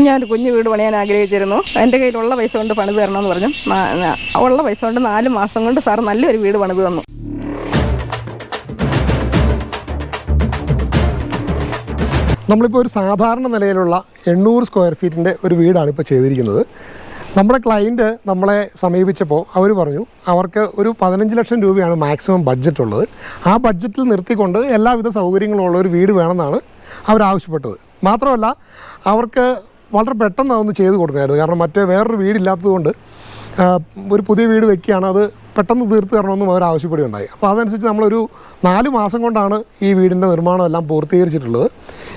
ഞാൻ ഒരു കുഞ്ഞു വീട് പണിയാൻ ആഗ്രഹിച്ചിരുന്നു. എന്റെ കയ്യിലുള്ള പൈസ കൊണ്ട് പണിത് തരണമെന്ന് പറഞ്ഞു. ഉള്ള പൈസ കൊണ്ട് നാല് മാസം കൊണ്ട് സാർ നല്ലൊരു വീട് പണിത് തന്നു. നമ്മളിപ്പോൾ ഒരു സാധാരണ നിലയിലുള്ള എണ്ണൂറ് സ്ക്വയർ ഫീറ്റിന്റെ ഒരു വീടാണ് ഇപ്പോൾ ചെയ്തിരിക്കുന്നത്. നമ്മുടെ ക്ലയന്റ് നമ്മളെ സമീപിച്ചപ്പോൾ അവർ പറഞ്ഞു അവർക്ക് ഒരു പതിനഞ്ച് ലക്ഷം രൂപയാണ് മാക്സിമം ബഡ്ജറ്റ് ഉള്ളത്. ആ ബഡ്ജറ്റിൽ നിർത്തിക്കൊണ്ട് എല്ലാവിധ സൗകര്യങ്ങളുള്ള ഒരു വീട് വേണമെന്നാണ് അവർ ആവശ്യപ്പെട്ടത് മാത്രമല്ല അവർക്ക് വളരെ പെട്ടെന്ന് അതൊന്ന് ചെയ്ത് കൊടുക്കണമായിരുന്നു കാരണം മറ്റേ വേറൊരു വീടില്ലാത്തതുകൊണ്ട് ഒരു പുതിയ വീട് വെക്കുകയാണ് അത് പെട്ടെന്ന് തീർത്ത് തരണമെന്നും അവർ ആവശ്യപ്പെടുകയുണ്ടായി. അപ്പോൾ അതനുസരിച്ച് നമ്മളൊരു നാല് മാസം കൊണ്ടാണ് ഈ വീടിന്റെ നിർമ്മാണം എല്ലാം പൂർത്തീകരിച്ചിട്ടുള്ളത്.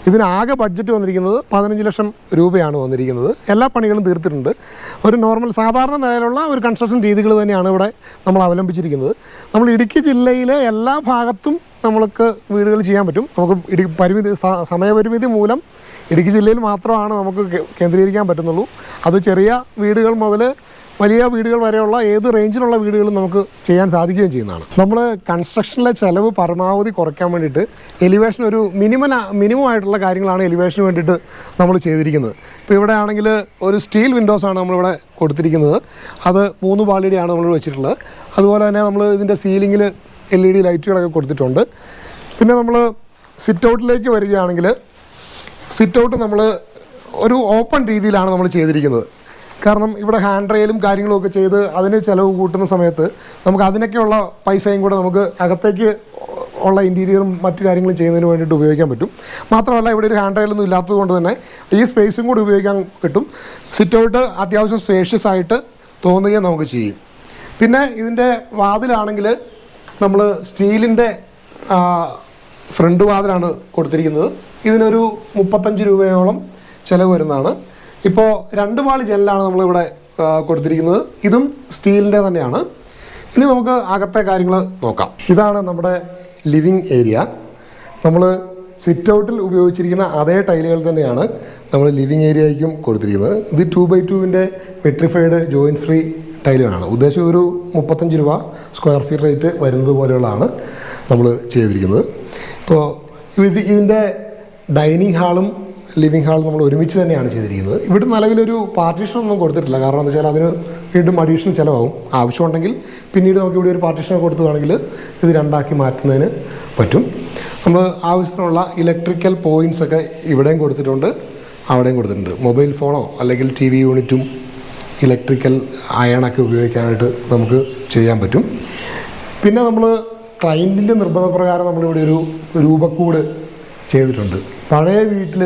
ഇതിനാകെ ബഡ്ജറ്റ് വന്നിരിക്കുന്നത് പതിനഞ്ച് ലക്ഷം രൂപയാണ് വന്നിരിക്കുന്നത്. എല്ലാ പണികളും തീർത്തിട്ടുണ്ട്. ഒരു നോർമൽ സാധാരണ നിലയിലുള്ള ഒരു കൺസ്ട്രക്ഷൻ രീതികൾ തന്നെയാണ് ഇവിടെ നമ്മൾ അവലംബിച്ചിരിക്കുന്നത്. നമ്മൾ ഇടുക്കി ജില്ലയിലെ എല്ലാ ഭാഗത്തും നമ്മൾക്ക് വീടുകൾ ചെയ്യാൻ പറ്റും. നമുക്ക് ഇടുക്കി പരിമിതി സമയപരിമിതി മൂലം ഇടുക്കി ജില്ലയിൽ മാത്രമാണ് നമുക്ക് കേന്ദ്രീകരിക്കാൻ പറ്റുന്നുള്ളൂ. അത് ചെറിയ വീടുകൾ മുതൽ വലിയ വീടുകൾ വരെയുള്ള ഏത് റേഞ്ചിലുള്ള വീടുകളും നമുക്ക് ചെയ്യാൻ സാധിക്കുകയും ചെയ്യുന്നതാണ്. നമ്മൾ കൺസ്ട്രക്ഷനിലെ ചിലവ് പരമാവധി കുറയ്ക്കാൻ വേണ്ടിയിട്ട് എലിവേഷൻ ഒരു മിനിമം മിനിമം ആയിട്ടുള്ള കാര്യങ്ങളാണ് എലിവേഷന് വേണ്ടിയിട്ട് നമ്മൾ ചെയ്തിരിക്കുന്നത്. ഇപ്പോൾ ഇവിടെ ആണെങ്കിൽ ഒരു സ്റ്റീൽ വിൻഡോസാണ് നമ്മളിവിടെ കൊടുത്തിരിക്കുന്നത്. അത് മൂന്ന് പാളിയുടെയാണ് നമ്മൾ വെച്ചിട്ടുള്ളത്. അതുപോലെ തന്നെ നമ്മൾ ഇതിന്റെ സീലിങ്ങിൽ എൽ ഇ ഡി ലൈറ്റുകളൊക്കെ കൊടുത്തിട്ടുണ്ട്. പിന്നെ നമ്മൾ സിറ്റ് ഔട്ടിലേക്ക് വരികയാണെങ്കിൽ സിറ്റ് ഔട്ട് നമ്മൾ ഒരു ഓപ്പൺ രീതിയിലാണ് നമ്മൾ ചെയ്തിരിക്കുന്നത്. കാരണം ഇവിടെ ഹാൻഡ് റെയിലും കാര്യങ്ങളും ഒക്കെ ചെയ്ത് അതിന് ചിലവ് കൂട്ടുന്ന സമയത്ത് നമുക്ക് അതിനൊക്കെയുള്ള പൈസയും കൂടെ നമുക്ക് അകത്തേക്ക് ഉള്ള ഇന്റീരിയറും മറ്റു കാര്യങ്ങളും ചെയ്യുന്നതിന് വേണ്ടിയിട്ട് ഉപയോഗിക്കാൻ പറ്റും. മാത്രമല്ല ഇവിടെ ഒരു ഹാൻഡ് റെയിലൊന്നും ഇല്ലാത്തത് കൊണ്ട് തന്നെ ഈ സ്പേസും കൂടി ഉപയോഗിക്കാൻ കിട്ടും. സിറ്റ് ഔട്ട് അത്യാവശ്യം സ്പേഷ്യസ് ആയിട്ട് തോന്നുകയും നമുക്ക് ചെയ്യും. പിന്നെ ഇതിന്റെ വാതിലാണെങ്കിൽ നമ്മൾ സ്റ്റീലിന്റെ ഫ്രണ്ട് വാതിലാണ് കൊടുത്തിരിക്കുന്നത്. ഇതിനൊരു മുപ്പത്തഞ്ച് രൂപയോളം ചിലവ് വരുന്നതാണ്. ഇപ്പോൾ രണ്ട് പാളി ജനലാണ് നമ്മളിവിടെ കൊടുത്തിരിക്കുന്നത്. ഇതും സ്റ്റീലിന്റെ തന്നെയാണ്. ഇനി നമുക്ക് അകത്തെ കാര്യങ്ങൾ നോക്കാം. ഇതാണ് നമ്മുടെ ലിവിങ് ഏരിയ. നമ്മൾ സിറ്റ് ഔട്ടിൽ ഉപയോഗിച്ചിരിക്കുന്ന അതേ ടൈലുകൾ തന്നെയാണ് നമ്മൾ ലിവിങ് ഏരിയയ്ക്കും കൊടുത്തിരിക്കുന്നത്. ഇത് ടു ബൈ ടുവിന്റെ വെട്രിഫൈഡ് ജോയിന്റ് ഫ്രീ ടൈലുകളാണ്. ഉദ്ദേശം ഒരു മുപ്പത്തഞ്ച് രൂപ സ്ക്വയർ ഫീറ്റ് റേറ്റ് വരുന്നത് പോലെയുള്ളതാണ് നമ്മൾ ചെയ്തിരിക്കുന്നത്. ഇപ്പോൾ ഇത് ഇതിന്റെ ഡൈനിങ് ഹാളും ലിവിങ് ഹാളും നമ്മൾ ഒരുമിച്ച് തന്നെയാണ് ചെയ്തിരിക്കുന്നത്. ഇവിടെ നിലവിലൊരു പാർട്ടീഷൻ ഒന്നും കൊടുത്തിട്ടില്ല. കാരണം എന്താ വെച്ചാൽ അതിന് വീണ്ടും അഡീഷണൽ ചിലവാകും. ആവശ്യമുണ്ടെങ്കിൽ പിന്നീട് നമുക്ക് ഇവിടെ ഒരു പാർട്ടീഷൻ കൊടുത്തുവാണെങ്കിൽ ഇത് രണ്ടാക്കി മാറ്റുന്നതിന് പറ്റും. നമ്മൾ ആവശ്യത്തിനുള്ള ഇലക്ട്രിക്കൽ പോയിന്റ്സ് ഒക്കെ ഇവിടെയും കൊടുത്തിട്ടുണ്ട്. അവിടെയും കൊടുത്തിട്ടുണ്ട്. മൊബൈൽ ഫോണോ അല്ലെങ്കിൽ ടി വി യൂണിറ്റും ഇലക്ട്രിക്കൽ അയണൊക്കെ ഉപയോഗിക്കാനായിട്ട് നമുക്ക് ചെയ്യാൻ പറ്റും. പിന്നെ നമ്മൾ ക്ലയന്റിന്റെ നിർബന്ധപ്രകാരം നമ്മളിവിടെ ഒരു രൂപക്കൂട് ചെയ്തിട്ടുണ്ട്. പഴയ വീട്ടിൽ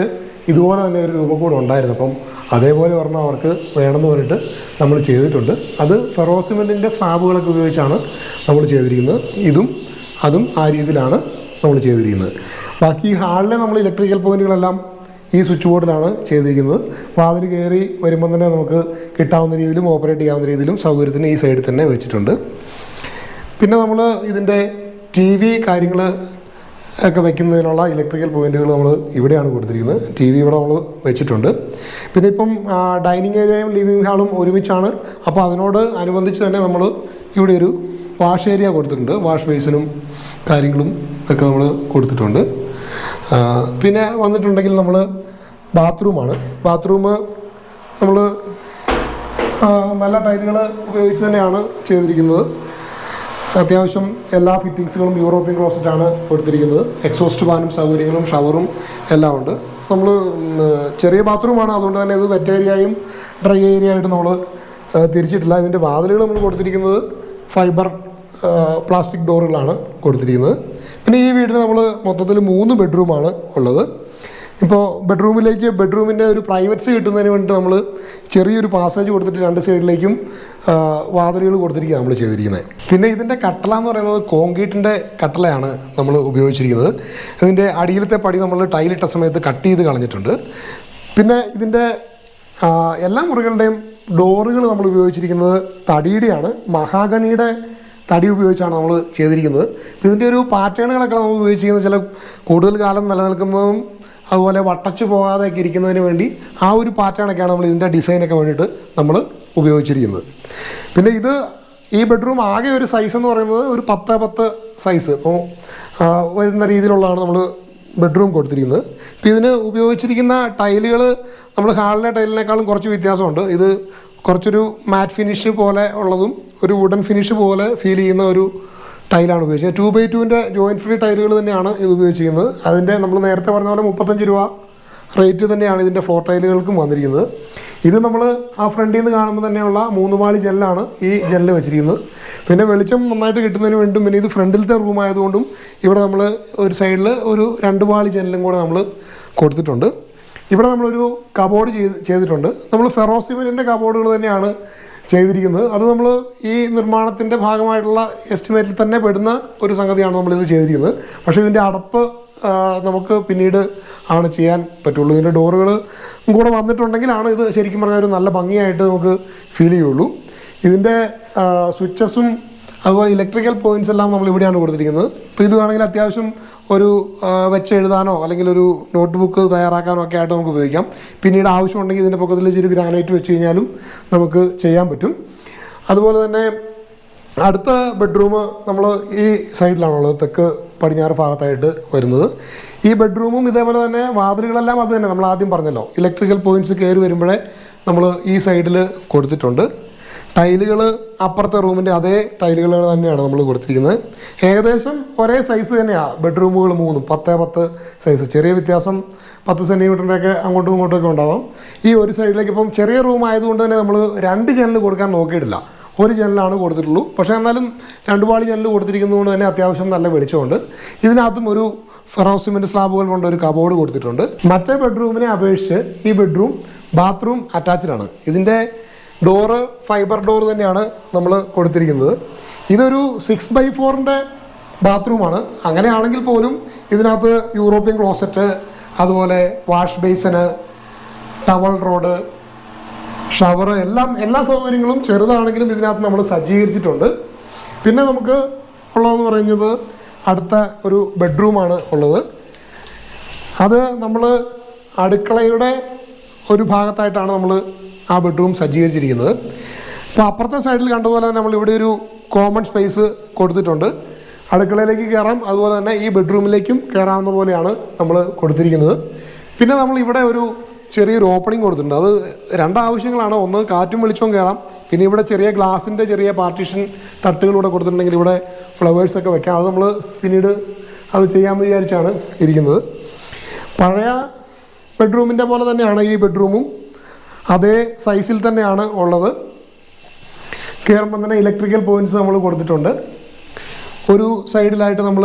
ഇതുപോലെ തന്നെ ഒരു രൂപക്കൂടെ ഉണ്ടായിരുന്നു. അപ്പം അതേപോലെ ഒരെണ്ണം അവർക്ക് വേണമെന്ന് പറഞ്ഞിട്ട് നമ്മൾ ചെയ്തിട്ടുണ്ട്. അത് ഫെറോസിമെന്റിന്റെ സ്ലാബുകളൊക്കെ ഉപയോഗിച്ചാണ് നമ്മൾ ചെയ്തിരിക്കുന്നത്. ഇതും അതും ആ രീതിയിലാണ് നമ്മൾ ചെയ്തിരിക്കുന്നത്. ബാക്കി ഹാളിലെ നമ്മൾ ഇലക്ട്രിക്കൽ പോയിന്റുകളെല്ലാം ഈ സ്വിച്ച് ബോർഡിലാണ് ചെയ്തിരിക്കുന്നത്. അപ്പോൾ അതിന് കയറി വരുമ്പം തന്നെ നമുക്ക് കിട്ടാവുന്ന രീതിയിലും ഓപ്പറേറ്റ് ചെയ്യാവുന്ന രീതിയിലും സൗകര്യത്തിന് ഈ സൈഡിൽ തന്നെ വെച്ചിട്ടുണ്ട്. പിന്നെ നമ്മൾ ഇതിന്റെ ടി വി കാര്യങ്ങൾ ഒക്കെ വയ്ക്കുന്നതിനുള്ള ഇലക്ട്രിക്കൽ പോയിന്റുകൾ നമ്മൾ ഇവിടെയാണ് കൊടുത്തിരിക്കുന്നത്. ടി വി ഇവിടെ നമ്മൾ വെച്ചിട്ടുണ്ട്. പിന്നെ ഇപ്പം ഡൈനിങ് ഏരിയയും ലിവിങ് ഹാളും ഒരുമിച്ചാണ്. അപ്പോൾ അതിനോട് അനുബന്ധിച്ച് തന്നെ നമ്മൾ ഇവിടെ ഒരു വാഷ് ഏരിയ കൊടുത്തിട്ടുണ്ട്. വാഷ് ബേസിനും കാര്യങ്ങളും ഒക്കെ നമ്മൾ കൊടുത്തിട്ടുണ്ട്. പിന്നെ വന്നിട്ടുണ്ടെങ്കിൽ നമ്മൾ ബാത്റൂമാണ് ബാത്റൂം നമ്മൾ നല്ല ടൈലുകൾ ഉപയോഗിച്ച് തന്നെയാണ് ചെയ്തിരിക്കുന്നത്. അത്യാവശ്യം എല്ലാ ഫിറ്റിങ്സുകളും യൂറോപ്യൻ ക്ലോസറ്റാണ് കൊടുത്തിരിക്കുന്നത്. എക്സോസ്റ്റ് ഫാനും സൗകര്യങ്ങളും ഷവറും എല്ലാം ഉണ്ട്. നമ്മൾ ചെറിയ ബാത്റൂമാണ്. അതുകൊണ്ട് തന്നെ ഇത് വെറ്റ് ഏരിയയും ഡ്രൈ ഏരിയ ആയിട്ട് നമ്മൾ തിരിച്ചിട്ടില്ല. ഇതിന്റെ വാതിലുകൾ നമ്മൾ കൊടുത്തിരിക്കുന്നത് ഫൈബർ പ്ലാസ്റ്റിക് ഡോറുകളാണ് കൊടുത്തിരിക്കുന്നത്. പിന്നെ ഈ വീടിന് നമ്മൾ മൊത്തത്തിൽ മൂന്ന് ബെഡ്റൂമാണ് ഉള്ളത്. ഇപ്പോൾ ബെഡ്റൂമിലേക്ക് ബെഡ്റൂമിന്റെ ഒരു പ്രൈവറ്റ്സ് കിട്ടുന്നതിന് വേണ്ടി നമ്മൾ ചെറിയൊരു പാസേജ് കൊടുത്തിട്ട് രണ്ട് സൈഡിലേക്കും വാതിലുകൾ കൊടുത്തിരിക്കുക നമ്മൾ ചെയ്തിരിക്കുന്നത്. പിന്നെ ഇതിന്റെ കട്ടല എന്ന് പറയുന്നത് കോൺക്രീറ്റിന്റെ കട്ടലയാണ് നമ്മൾ ഉപയോഗിച്ചിരിക്കുന്നത്. ഇതിന്റെ അടിയിലത്തെ പടി നമ്മൾ ടൈലിട്ട സമയത്ത് കട്ട് ചെയ്ത് കളഞ്ഞിട്ടുണ്ട്. പിന്നെ ഇതിന്റെ എല്ലാ മുറികളുടെയും ഡോറുകൾ നമ്മൾ ഉപയോഗിച്ചിരിക്കുന്നത് തടിയുടെയാണ്. മഹാഗണിയുടെ തടി ഉപയോഗിച്ചാണ് നമ്മൾ ചെയ്തിരിക്കുന്നത്. ഇതിന്റെ ഒരു പാറ്റേണുകളൊക്കെ നമ്മൾ ഉപയോഗിച്ചിരിക്കുന്നത് ചില കൂടുതൽ കാലം നിലനിൽക്കുന്നതും അതുപോലെ വട്ടച്ചു പോകാതെയൊക്കെ ഇരിക്കുന്നതിന് വേണ്ടി ആ ഒരു പാറ്റേണൊക്കെയാണ് നമ്മൾ ഇതിന്റെ ഡിസൈനൊക്കെ വേണ്ടിയിട്ട് നമ്മൾ ഉപയോഗിച്ചിരിക്കുന്നത്. പിന്നെ ഇത് ഈ ബെഡ്റൂം ആകെ ഒരു സൈസ് എന്ന് പറയുന്നത് ഒരു പത്ത് പത്ത് സൈസ് ഇപ്പോൾ വരുന്ന രീതിയിലുള്ളതാണ് നമ്മൾ ബെഡ്റൂം കൊടുത്തിരിക്കുന്നത്. ഇപ്പോൾ ഇതിന് ഉപയോഗിച്ചിരിക്കുന്ന ടൈലുകൾ നമ്മൾ ഹാളിലെ ടൈലിനേക്കാളും കുറച്ച് വ്യത്യാസമുണ്ട്. ഇത് കുറച്ചൊരു മാറ്റ് ഫിനിഷ് പോലെ ഉള്ളതും ഒരു വുഡൻ ഫിനിഷ് പോലെ ഫീൽ ചെയ്യുന്ന ഒരു ടൈലാണ് ഉപയോഗിച്ചത്. ടു ബൈ ടുവിന്റെ ജോയിന്റ് ഫ്രീ ടൈലുകൾ തന്നെയാണ് ഇത് ഉപയോഗിച്ചിരിക്കുന്നത്. അതിന്റെ നമ്മൾ നേരത്തെ പറഞ്ഞ പോലെ മുപ്പത്തഞ്ച് രൂപ റേറ്റ് തന്നെയാണ് ഇതിന്റെ ഫ്ലോർ ടൈലുകൾക്കും വന്നിരിക്കുന്നത്. ഇത് നമ്മൾ ആ ഫ്രണ്ടിൽ നിന്ന് കാണുമ്പോൾ തന്നെയുള്ള മൂന്ന് പാളി ജെല്ലാണ് ഈ ജെല്ല് വെച്ചിരിക്കുന്നത്. പിന്നെ വെളിച്ചം നന്നായിട്ട് കിട്ടുന്നതിന് വേണ്ടിയും പിന്നെ ഇത് ഫ്രണ്ടിലത്തെ റൂം ആയതുകൊണ്ടും ഇവിടെ നമ്മൾ ഒരു സൈഡിൽ ഒരു രണ്ട് പാളി ജെല്ലും കൂടെ നമ്മൾ കൊടുത്തിട്ടുണ്ട്. ഇവിടെ നമ്മളൊരു കബോർഡ് ചെയ്ത് ചെയ്തിട്ടുണ്ട്. നമ്മൾ ഫെറോസിമെന്റിന്റെ കബോർഡുകൾ തന്നെയാണ് ചെയ്തിരിക്കുന്നത്. അത് നമ്മൾ ഈ നിർമ്മാണത്തിന്റെ ഭാഗമായിട്ടുള്ള എസ്റ്റിമേറ്റിൽ തന്നെ പെടുന്ന ഒരു സംഗതിയാണ് നമ്മളിത് ചെയ്തിരിക്കുന്നത്. പക്ഷേ ഇതിന്റെ അടപ്പ് നമുക്ക് പിന്നീട് ആണ് ചെയ്യാൻ പറ്റുള്ളൂ. ഇതിന്റെ ഡോറുകൾ കൂടെ വന്നിട്ടുണ്ടെങ്കിലാണ് ഇത് ശരിക്കും പറഞ്ഞാൽ ഒരു നല്ല ഭംഗിയായിട്ട് നമുക്ക് ഫീൽ ചെയ്യുള്ളൂ. ഇതിന്റെ സ്വിച്ചസും അതുപോലെ ഇലക്ട്രിക്കൽ പോയിന്റ്സ് എല്ലാം നമ്മൾ ഇവിടെയാണ് കൊടുത്തിരിക്കുന്നത്. ഇപ്പോൾ ഇത് വേണമെങ്കിൽ അത്യാവശ്യം ഒരു വെച്ച് എഴുതാനോ അല്ലെങ്കിൽ ഒരു നോട്ട് ബുക്ക് തയ്യാറാക്കാനോ ഒക്കെ ആയിട്ട് നമുക്ക് ഉപയോഗിക്കാം. പിന്നീട് ആവശ്യമുണ്ടെങ്കിൽ ഇതിന്റെ പൊക്കത്തിൽ ഇച്ചിരി ഗ്രാനൈറ്റ് വെച്ച് കഴിഞ്ഞാലും നമുക്ക് ചെയ്യാൻ പറ്റും. അതുപോലെ തന്നെ അടുത്ത ബെഡ്റൂം നമ്മൾ ഈ സൈഡിലാണുള്ളത് തെക്ക് പടിഞ്ഞാറ് ഭാഗത്തായിട്ട് വരുന്നത്. ഈ ബെഡ്റൂമും ഇതേപോലെ തന്നെ വാതിലുകളെല്ലാം അത് തന്നെ. നമ്മൾ ആദ്യം പറഞ്ഞല്ലോ ഇലക്ട്രിക്കൽ പോയിന്റ്സ് കയറി വരുമ്പോഴേ നമ്മൾ ഈ സൈഡിൽ കൊടുത്തിട്ടുണ്ട്. ടൈലുകൾ അപ്പുറത്തെ റൂമിന്റെ അതേ ടൈലുകൾ തന്നെയാണ് നമ്മൾ കൊടുത്തിരിക്കുന്നത്. ഏകദേശം ഒരേ സൈസ് തന്നെയാണ് ബെഡ്റൂമുകൾ മൂന്നും പത്തേ പത്ത് സൈസ് ചെറിയ വ്യത്യാസം പത്ത് സെന്റിമീറ്ററിന്റെയൊക്കെ അങ്ങോട്ടും ഇങ്ങോട്ടും ഒക്കെ ഉണ്ടാവും. ഈ ഒരു സൈഡിലേക്ക് ഇപ്പം ചെറിയ റൂം ആയതുകൊണ്ട് തന്നെ നമ്മൾ രണ്ട് ജനൽ കൊടുക്കാൻ നോക്കിയിട്ടില്ല. ഒരു ചാനലാണ് കൊടുത്തിട്ടുള്ളൂ. പക്ഷേ എന്നാലും രണ്ട് പാളി ജനൽ കൊടുത്തിരിക്കുന്നതുകൊണ്ട് തന്നെ അത്യാവശ്യം നല്ല വെളിച്ചമുണ്ട്. ഇതിനകത്തും ഒരു ഫെറോസിമെന്റ് സ്ലാബുകൾ കൊണ്ട് ഒരു കബോർഡ് കൊടുത്തിട്ടുണ്ട്. മറ്റേ ബെഡ്റൂമിനെ അപേക്ഷിച്ച് ഈ ബെഡ്റൂം ബാത്റൂം അറ്റാച്ച്ഡ് ആണ്. ഇതിന്റെ ഡോറ് ഫൈബർ ഡോർ തന്നെയാണ് നമ്മൾ കൊടുത്തിരിക്കുന്നത്. ഇതൊരു സിക്സ് ബൈ ഫോറിന്റെ ബാത്റൂമാണ് അങ്ങനെയാണെങ്കിൽ പോലും ഇതിനകത്ത് യൂറോപ്യൻ ക്ലോസറ്റ് അതുപോലെ wash basin towel rod shower എല്ലാം എല്ലാ സൗകര്യങ്ങളും ചെറുതാണെങ്കിലും ഇതിനകത്ത് നമ്മൾ സജ്ജീകരിച്ചിട്ടുണ്ട്. പിന്നെ നമുക്ക് ഉള്ളതെന്ന് പറയുന്നത് അടുത്ത ഒരു ബെഡ്റൂമാണ് ഉള്ളത്. അത് നമ്മൾ അടുക്കളയുടെ ഒരു ഭാഗത്തായിട്ടാണ് നമ്മൾ ആ ബെഡ്റൂം സജ്ജീകരിച്ചിരിക്കുന്നത്. അപ്പോൾ അപ്പുറത്തെ സൈഡിൽ കണ്ടതുപോലെ തന്നെ നമ്മൾ ഇവിടെ ഒരു കോമൺ സ്പേസ് കൊടുത്തിട്ടുണ്ട്. അടുക്കളയിലേക്ക് കയറാം അതുപോലെ തന്നെ ഈ ബെഡ്റൂമിലേക്കും കയറാവുന്ന പോലെയാണ് നമ്മൾ കൊടുത്തിരിക്കുന്നത്. പിന്നെ നമ്മൾ ഇവിടെ ഒരു ചെറിയൊരു ഓപ്പണിംഗ് കൊടുത്തിട്ടുണ്ട്. അത് രണ്ട് ആവശ്യങ്ങളാണ് ഒന്ന് കാറ്റും വെളിച്ചവും കയറാം പിന്നെ ഇവിടെ ചെറിയ ഗ്ലാസിന്റെ ചെറിയ പാർട്ടീഷൻ തട്ടുകളിവിടെ കൊടുത്തിട്ടുണ്ടെങ്കിൽ ഇവിടെ ഫ്ലവേഴ്സൊക്കെ വെക്കാം. അത് നമ്മൾ പിന്നീട് അത് ചെയ്യാമെന്ന് വിചാരിച്ചാണ് ഇരിക്കുന്നത്. പഴയ ബെഡ്റൂമിന്റെ പോലെ തന്നെയാണ് ഈ ബെഡ്റൂമും അതേ സൈസിൽ തന്നെയാണ് ഉള്ളത്. കയറുമ്പം തന്നെ ഇലക്ട്രിക്കൽ പോയിന്റ്സ് നമ്മൾ കൊടുത്തിട്ടുണ്ട്. ഒരു സൈഡിലായിട്ട് നമ്മൾ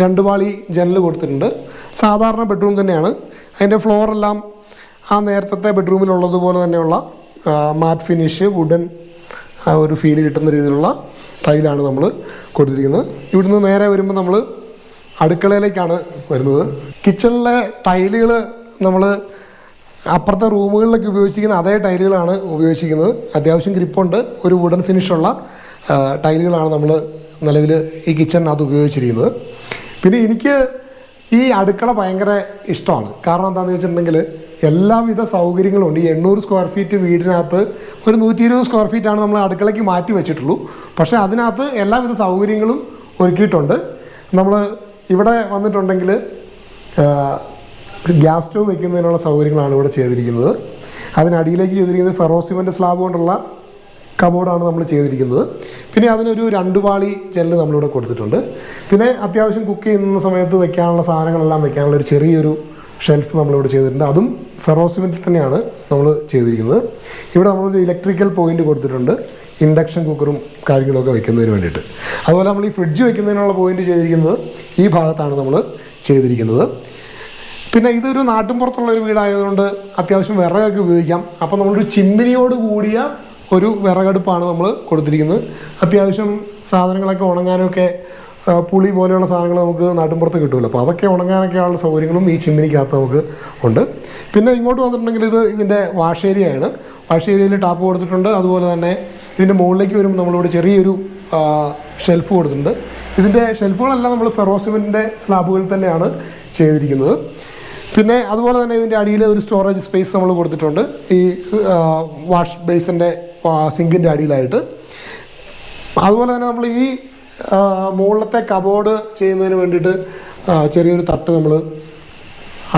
രണ്ട് പാളി ജനൽ കൊടുത്തിട്ടുണ്ട്. സാധാരണ ബെഡ്റൂം തന്നെയാണ്. അതിന്റെ ഫ്ലോറെല്ലാം ആ നേരത്തെ ബെഡ്റൂമിലുള്ളതുപോലെ തന്നെയുള്ള മാറ്റ് ഫിനിഷ് വുഡൻ ഒരു ഫീൽ കിട്ടുന്ന രീതിയിലുള്ള ടൈലാണ് നമ്മൾ കൊടുത്തിരിക്കുന്നത്. ഇവിടുന്ന് നേരെ വരുമ്പോൾ നമ്മൾ അടുക്കളയിലേക്കാണ് വരുന്നത്. കിച്ചണിലെ ടൈലുകൾ നമ്മൾ അപ്പുറത്തെ റൂമുകളിലൊക്കെ ഉപയോഗിച്ചിരിക്കുന്ന അതേ ടൈലുകളാണ് ഉപയോഗിച്ചിരിക്കുന്നത്. അത്യാവശ്യം ഗ്രിപ്പുണ്ട് ഒരു വുഡൻ ഫിനിഷുള്ള ടൈലുകളാണ് നമ്മൾ നിലവിൽ ഈ കിച്ചണിനകത്ത് ഉപയോഗിച്ചിരിക്കുന്നത്. പിന്നെ എനിക്ക് ഈ അടുക്കള ഭയങ്കര ഇഷ്ടമാണ്. കാരണം എന്താണെന്ന് വെച്ചിട്ടുണ്ടെങ്കിൽ എല്ലാവിധ സൗകര്യങ്ങളും ഉണ്ട്. ഈ എണ്ണൂറ് സ്ക്വയർ ഫീറ്റ് വീടിനകത്ത് ഒരു നൂറ്റി ഇരുപത് സ്ക്വയർ ഫീറ്റാണ് നമ്മൾ അടുക്കളയ്ക്ക് മാറ്റി വെച്ചിട്ടുള്ളൂ. പക്ഷേ അതിനകത്ത് എല്ലാവിധ സൗകര്യങ്ങളും ഒരുക്കിയിട്ടുണ്ട്. നമ്മൾ ഇവിടെ വന്നിട്ടുണ്ടെങ്കിൽ ഗ്യാസ് സ്റ്റവ് വയ്ക്കുന്നതിനുള്ള സൗകര്യങ്ങളാണ് ഇവിടെ ചെയ്തിരിക്കുന്നത്. അതിനടിയിലേക്ക് ചെയ്തിരിക്കുന്നത് ഫെറോസിമെന്റ് സ്ലാബ് കൊണ്ടുള്ള കബോർഡാണ് നമ്മൾ ചെയ്തിരിക്കുന്നത്. പിന്നെ അതിനൊരു രണ്ട് പാളി ജെല്ല് നമ്മളിവിടെ കൊടുത്തിട്ടുണ്ട്. പിന്നെ അത്യാവശ്യം കുക്ക് ചെയ്യുന്ന സമയത്ത് വെക്കാനുള്ള സാധനങ്ങളെല്ലാം വെക്കാനുള്ള ഒരു ചെറിയൊരു ഷെൽഫ് നമ്മളിവിടെ ചെയ്തിട്ടുണ്ട്. അതും ഫെറോസിമെന്റിൽ തന്നെയാണ് നമ്മൾ ചെയ്തിരിക്കുന്നത്. ഇവിടെ നമ്മളൊരു ഇലക്ട്രിക്കൽ പോയിന്റ് കൊടുത്തിട്ടുണ്ട്. ഇൻഡക്ഷൻ കുക്കറും കാര്യങ്ങളൊക്കെ വെക്കുന്നതിന് വേണ്ടിയിട്ട്. അതുപോലെ നമ്മൾ ഈ ഫ്രിഡ്ജ് വെക്കുന്നതിനുള്ള പോയിന്റ് ചെയ്തിരിക്കുന്നത് ഈ ഭാഗത്താണ് നമ്മൾ ചെയ്തിരിക്കുന്നത്. പിന്നെ ഇതൊരു നാട്ടിൻപുറത്തുള്ള ഒരു വീടായതുകൊണ്ട് അത്യാവശ്യം വിറകൊക്കെ ഉപയോഗിക്കാം. അപ്പോൾ നമ്മളൊരു ചിമ്മിനിയോട് കൂടിയ ഒരു വിറകടുപ്പാണ് നമ്മൾ കൊടുത്തിരിക്കുന്നത്. അത്യാവശ്യം സാധനങ്ങളൊക്കെ ഉണങ്ങാനൊക്കെ പുളി പോലെയുള്ള സാധനങ്ങൾ നമുക്ക് നാട്ടിൻപുറത്ത് കിട്ടുമല്ലോ അപ്പോൾ അതൊക്കെ ഉണങ്ങാനൊക്കെയുള്ള സൗകര്യങ്ങളും ഈ ചിമ്മിനിക്കകത്ത് നമുക്ക് ഉണ്ട്. പിന്നെ ഇങ്ങോട്ട് വന്നിട്ടുണ്ടെങ്കിൽ ഇത് ഇതിന്റെ വാഷേരിയാണ് വാഷേരിയയിൽ ടാപ്പ് കൊടുത്തിട്ടുണ്ട്. അതുപോലെ തന്നെ ഇതിന്റെ മുകളിലേക്ക് വരുമ്പോൾ നമ്മളിവിടെ ചെറിയൊരു ഷെൽഫ് കൊടുത്തിട്ടുണ്ട്. ഇതിന്റെ ഷെൽഫുകളെല്ലാം നമ്മൾ ഫെറോസിമെന്റിന്റെ സ്ലാബുകളിൽ തന്നെയാണ് ചെയ്തിരിക്കുന്നത്. പിന്നെ അതുപോലെ തന്നെ ഇതിന്റെ അടിയിൽ ഒരു സ്റ്റോറേജ് സ്പേസ് നമ്മൾ കൊടുത്തിട്ടുണ്ട്. ഈ വാഷ് ബേസിന്റെ സിങ്കിന്റെ അടിയിലായിട്ട്. അതുപോലെ തന്നെ നമ്മൾ ഈ മുകളിലത്തെ കബോർഡ് ചെയ്യുന്നതിന് വേണ്ടിയിട്ട് ചെറിയൊരു തട്ട് നമ്മൾ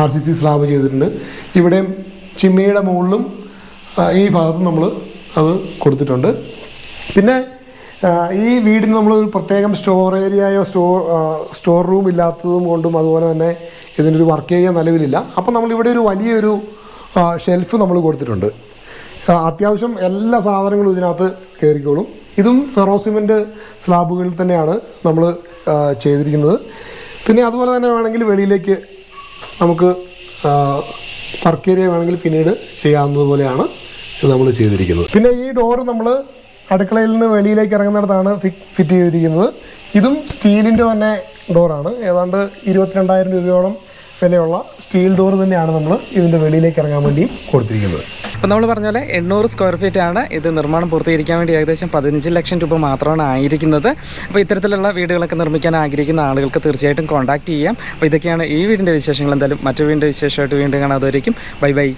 ആർ സി സി സ്ലാബ് ചെയ്തിട്ടുണ്ട്. ഇവിടെയും ചിമ്മിയുടെ മുകളിലും ഈ ഭാഗത്തും നമ്മൾ അത് കൊടുത്തിട്ടുണ്ട്. പിന്നെ ഈ വീടിന് നമ്മൾ ഒരു പ്രത്യേകം സ്റ്റോർ ഏരിയയോ സ്റ്റോർ സ്റ്റോർ റൂം ഇല്ലാത്തതും കൊണ്ടും അതുപോലെ തന്നെ ഇതിനൊരു വർക്ക് ഏരിയ നിലവിലില്ല. അപ്പം നമ്മളിവിടെ ഒരു വലിയൊരു ഷെൽഫ് നമ്മൾ കൊടുത്തിട്ടുണ്ട്. അത്യാവശ്യം എല്ലാ സാധനങ്ങളും ഇതിനകത്ത് കയറിക്കോളും. ഇതും ഫെറോസിമെന്റ് സ്ലാബുകളിൽ തന്നെയാണ് നമ്മൾ ചെയ്തിരിക്കുന്നത്. പിന്നെ അതുപോലെ തന്നെ വേണമെങ്കിൽ വെളിയിലേക്ക് നമുക്ക് വർക്ക് വേണമെങ്കിൽ പിന്നീട് ചെയ്യാവുന്നതുപോലെയാണ് നമ്മൾ ചെയ്തിരിക്കുന്നത്. പിന്നെ ഈ ഡോറ് നമ്മൾ അടുക്കളയിൽ നിന്ന് വെളിയിലേക്ക് ഇറങ്ങുന്നിടത്താണ് ഫിറ്റ് ചെയ്തിരിക്കുന്നത്. ഇതും സ്റ്റീലിന്റെ തന്നെ ഡോറാണ്. ഏതാണ്ട് ഇരുപത്തിരണ്ടായിരം രൂപയോളം വിലയുള്ള സ്റ്റീൽ ഡോർ തന്നെയാണ് നമ്മൾ ഇതിന്റെ വെളിയിലേക്ക് ഇറങ്ങാൻ വേണ്ടിയും കൊടുത്തിരിക്കുന്നത്. അപ്പോൾ നമ്മൾ പറഞ്ഞ പോലെ എണ്ണൂറ് സ്ക്വയർ ഫീറ്റ് ആണ് ഇത് നിർമ്മാണം പൂർത്തീകരിക്കാൻ വേണ്ടി ഏകദേശം പതിനഞ്ച് ലക്ഷം രൂപ മാത്രമാണ് ആയിരിക്കുന്നത്. അപ്പോൾ ഇത്തരത്തിലുള്ള വീടുകളൊക്കെ നിർമ്മിക്കാൻ ആഗ്രഹിക്കുന്ന ആളുകൾക്ക് തീർച്ചയായിട്ടും കോൺടാക്ട് ചെയ്യാം. അപ്പോൾ ഇതൊക്കെയാണ് ഈ വീടിന്റെ വിശേഷങ്ങൾ. എന്തായാലും മറ്റു വീടിന്റെ വിശേഷമായിട്ട് വീണ്ടും കാണാതെ ബൈ ബൈ.